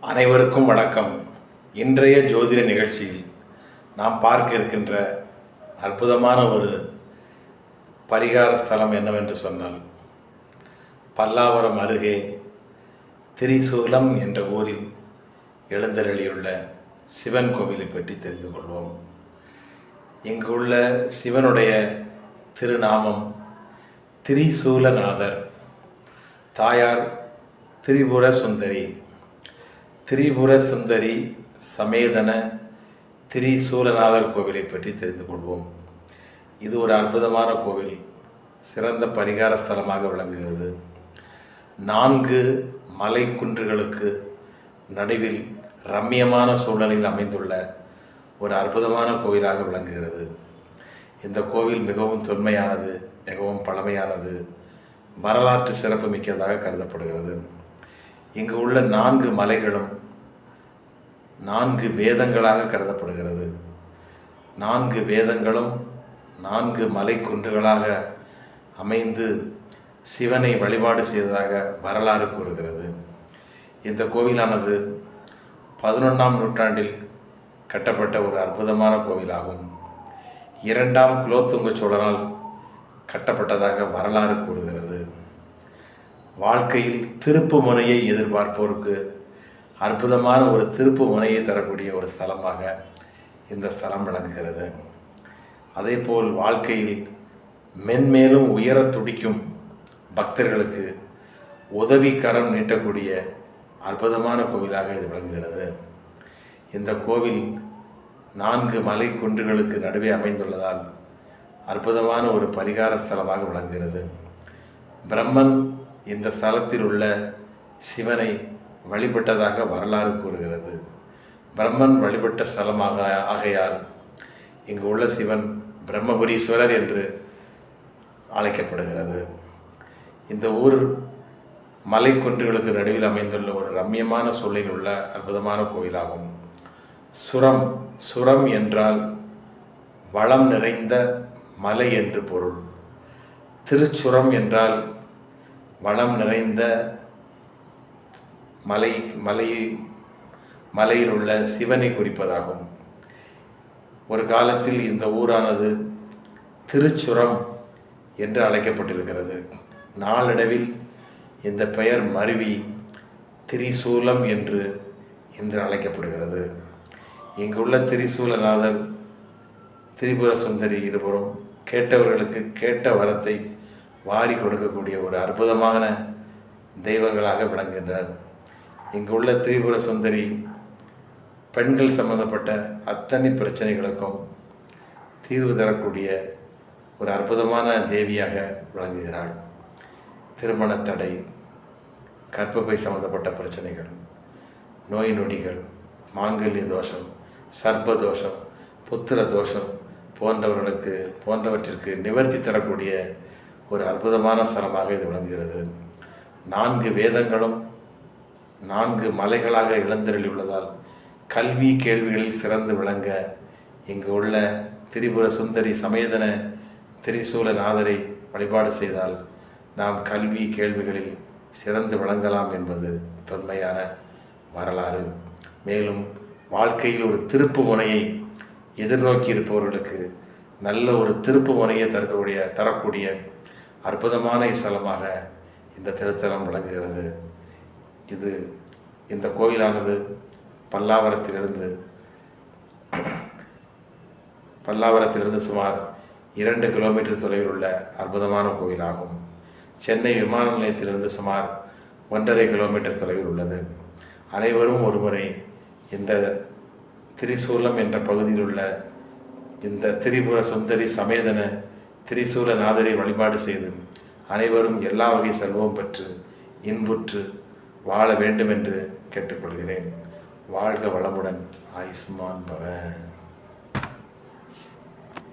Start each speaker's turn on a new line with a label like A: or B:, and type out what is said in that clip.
A: அனைவருக்கும் வணக்கம். இன்றைய ஜோதிட நிகழ்ச்சியில் நாம் பார்க்க இருக்கின்ற அற்புதமான ஒரு பரிகார ஸ்தலம் என்னவென்று சொன்னால் பல்லாவரம் அருகே திரிசூலம் என்ற ஊரில் எழுந்தருளியுள்ள சிவன் கோவிலை பற்றி தெரிந்து கொள்வோம். இங்கு உள்ள சிவனுடைய திருநாமம் திரிசூலநாதர். தாயார் திரிபுர சுந்தரி திரிபுர சுந்தரி சமேதன திரிசூலநாதர் கோவிலை பற்றி தெரிந்து கொள்வோம். இது ஒரு அற்புதமான கோவில். சிறந்த பரிகார ஸ்தலமாக விளங்குகிறது. நான்கு மலை குன்றுகளுக்கு நடுவில் ரம்மியமான சூழலில் அமைந்துள்ள ஒரு அற்புதமான கோவிலாக விளங்குகிறது. இந்த கோவில் மிகவும் தொன்மையானது மிகவும் பழமையானது வரலாற்று சிறப்பு மிக்கதாக கருதப்படுகிறது. இங்கு உள்ள நான்கு மலைகளும் நான்கு வேதங்களாக கருதப்படுகிறது. நான்கு வேதங்களும் நான்கு மலைக்குன்றுகளாக அமைந்து சிவனை வழிபாடு செய்ததாக வரலாறு கூறுகிறது. இந்த கோவிலானது பதினொன்றாம் நூற்றாண்டில் கட்டப்பட்ட ஒரு அற்புதமான கோவிலாகும். இரண்டாம் குலோத்துங்க சோழனால் கட்டப்பட்டதாக வரலாறு கூறுகிறது. வாழ்க்கையில் திருப்பு முனையை எதிர்பார்ப்போருக்கு அற்புதமான ஒரு திருப்பு முனையை தரக்கூடிய ஒரு ஸ்தலமாக இந்த ஸ்தலம் விளங்குகிறது. அதேபோல் வாழ்க்கையில் மென்மேலும் உயர துடிக்கும் பக்தர்களுக்கு உதவி கரம் நீட்டக்கூடிய அற்புதமான கோவிலாக இது விளங்குகிறது. இந்த கோவில் நான்கு மலை குன்றுகளுக்கு நடுவே அமைந்துள்ளதால் அற்புதமான ஒரு பரிகார ஸ்தலமாக விளங்குகிறது. பிரம்மன் இந்த ஸ்தலத்தில் உள்ள சிவனை வழிபட்டதாக வரலாறு கூறுகிறது. பிரம்மன் வழிபட்ட ஸ்தலமாக ஆகையால் இங்கு உள்ள சிவன் பிரம்மபுரீஸ்வரர் என்று அழைக்கப்படுகிறது. இந்த ஊர் மலை குன்றுகளுக்கு நடுவில் அமைந்துள்ள ஒரு ரம்மியமான சூழலில் உள்ள அற்புதமான கோயிலாகும். சுரம் சுரம் என்றால் வளம் நிறைந்த மலை என்று பொருள். திருச்சுரம் என்றால் வளம் நிறைந்த மலை மலை மலையில் உள்ள சிவனை குறிப்பதாகும். ஒரு காலத்தில் இந்த ஊரானது திருச்சுரம் என்று அழைக்கப்பட்டிருக்கிறது. நாளடைவில் இந்த பெயர் மருவி திரிசூலம் என்று இன்று அழைக்கப்படுகிறது. இங்குள்ள திரிசூலநாதர் திரிபுர சுந்தரி இருவரும் கேட்டவர்களுக்கு கேட்ட வரத்தை வாரி கொடுக்கக்கூடிய ஒரு அற்புதமான தெய்வங்களாக விளங்குகின்றார் இங்குள்ள திரிபுர சுந்தரி பெண்கள் சம்பந்தப்பட்ட அத்தனை பிரச்சனைகளுக்கும் தீர்வு தரக்கூடிய ஒரு அற்புதமான தேவியாக விளங்குகிறாள். திருமண தடை கற்பப்பை சம்பந்தப்பட்ட பிரச்சனைகள் நோய் நொடிகள் மாங்கல்ய தோஷம் சர்ப்ப தோஷம் புத்திர தோஷம் போன்றவர்களுக்கு போன்றவற்றிற்கு நிவர்த்தி தரக்கூடிய ஒரு அற்புதமான ஸ்தலமாக இது விளங்குகிறது. நான்கு வேதங்களும் நான்கு மலைகளாக இழந்தருளி உள்ளதால் கல்வி கேள்விகளில் சிறந்து விளங்க இங்கு உள்ள திரிபுர சுந்தரி சமேதன திரிசூலநாதரை வழிபாடு செய்தால் நாம் கல்வி கேள்விகளில் சிறந்து விளங்கலாம் என்பது தொன்மையான வரலாறு. மேலும் வாழ்க்கையில் ஒரு திருப்பு முனையை எதிர்நோக்கி இருப்பவர்களுக்கு நல்ல ஒரு திருப்பு முனையை தரக்கூடிய தரக்கூடிய அற்புதமான ஸ்தலமாக இந்த திருத்தலம் விளங்குகிறது. இது இந்த கோயிலானது பல்லாவரத்திலிருந்து பல்லாவரத்திலிருந்து சுமார் இரண்டு கிலோமீட்டர் தொலைவில் உள்ள அற்புதமான கோயிலாகும். சென்னை விமான நிலையத்திலிருந்து சுமார் ஒன்றரை கிலோமீட்டர் தொலைவில் உள்ளது. அனைவரும் ஒருமுறை இந்த திரிசூலம் என்ற பகுதியில் உள்ள இந்த திரிபுர சுந்தரி சமேதன திரிசூலநாதரை வழிபாடு செய்து அனைவரும் எல்லா வகை செல்வம் பெற்று இன்புற்று வாழ வேண்டும் என்று கேட்டுக்கொள்கிறேன். வாழ்க வளமுடன் ஆயுஷ்மான் பவ